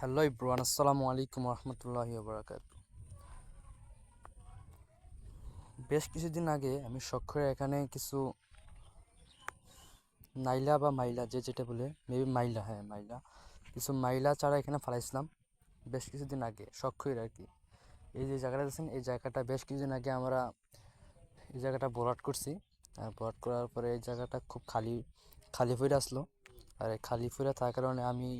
Hello Ibran আসসালামু আলাইকুম রহমতুল্লাহি বারাকাত। বেশ কিছুদিন আগে আমি সক্ষরে এখানে কিছু নাইলা বা মাইলা, যে যেটা বলে মেবি মাইলা হ্যাঁ মাইলা। কিছু মাইলা চারা এখানে ফালাইছিলাম বেশ কিছুদিন আগে সক্ষরের আর কি। এই যে জায়গাটা দেখছেন, এই জায়গাটা বেশ কিছুদিন আগে আমরা এই জায়গাটা ভরাট করছি। আর ভরাট করার পরে এই জায়গাটা খুব খালি খালি ফিরে আসলো। আর এই খালি ফিরে থাকার কারণে আমি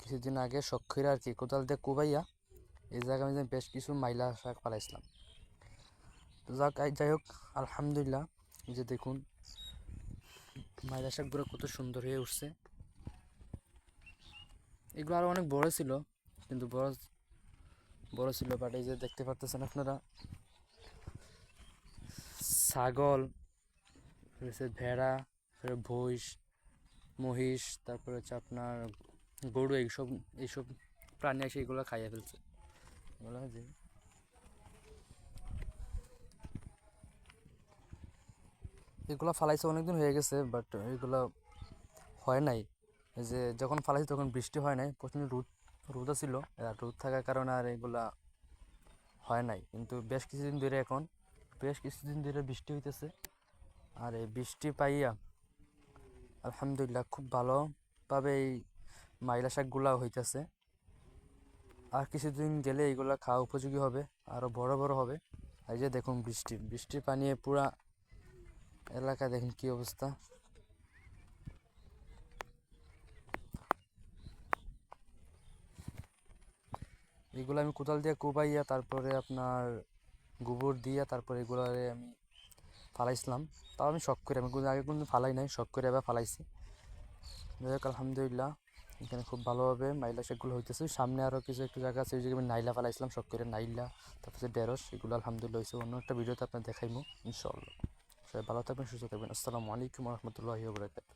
কিছুদিন আগে সক্ষীরা আর কি কোদাল দিয়ে কুবাইয়া এই জায়গায় আমি বেশ কিছু মাইলা শাক পালাইছিলাম। তো যাক যাই হোক, আলহামদুলিল্লাহ যে দেখুন, মাইলা শাকগুলো কত সুন্দর হয়ে উঠছে। এগুলো আরও অনেক বড় ছিল, কিন্তু বড় বড় ছিল বাট এই যে দেখতে পারতেছেন আপনারা, ছাগল রয়েছে ভেড়া ভৈষ মহিষ, তারপরে হচ্ছে আপনার গরু এইসব এইসব প্রাণী এসে এগুলো খাইয়ে ফেলছে। এগুলো যে এগুলো ফালাইছে অনেকদিন হয়ে গেছে বাট এগুলো হয় নাই। যে যখন ফালাইছে তখন বৃষ্টি হয় নাই, প্রচণ্ড রোদ, রোদা ছিল আর রোদ থাকার কারণে আর এগুলা হয় নাই। কিন্তু বেশ কিছুদিন ধরে এখন, বেশ কিছুদিন ধরে বৃষ্টি হইতেছে, আর এই বৃষ্টি পাইয়া আলহামদুলিল্লাহ খুব ভালোভাবে এই মাইলা শাকগুলা হইতেছে। আর কিছুদিন গেলে এইগুলা খাওয়া উপযোগী হবে আরও বড় বড় হবে। এই যে দেখুন বৃষ্টি, বৃষ্টির পানি পুরা এলাকা দেখুন কি অবস্থা। এগুলো আমি কোদাল দিয়ে কোবাইয়া তারপরে আপনার গোবর দিয়া তারপরে এগুলারে আমি ফালাইছিলাম। তাও আমি শখ করে, আমি আগে কোনো ফালাই নাই, শখ করে এবার ফালাইছি। যাই হোক, আলহামদুলিল্লাহ। এখানে খুব ভালোভাবে মাইলা শাকগুলো হইতেছে। সামনে আরও কিছু একটু জায়গা আছে আমি নাইলা ফালাইছিলাম, শখ করে নাইলা, তারপরে ঢেঁড়স, এগুলো আলহামদুলিল্লাহ হয়েছে অন্য একটা ভিডিওতে আপনার দেখাইবো ইনশাল্লাহ সবাই ভালো থাকবেন, সুস্থ থাকবেন। আসসালামু আলাইকুম রহমতুল্লাহি বরকাত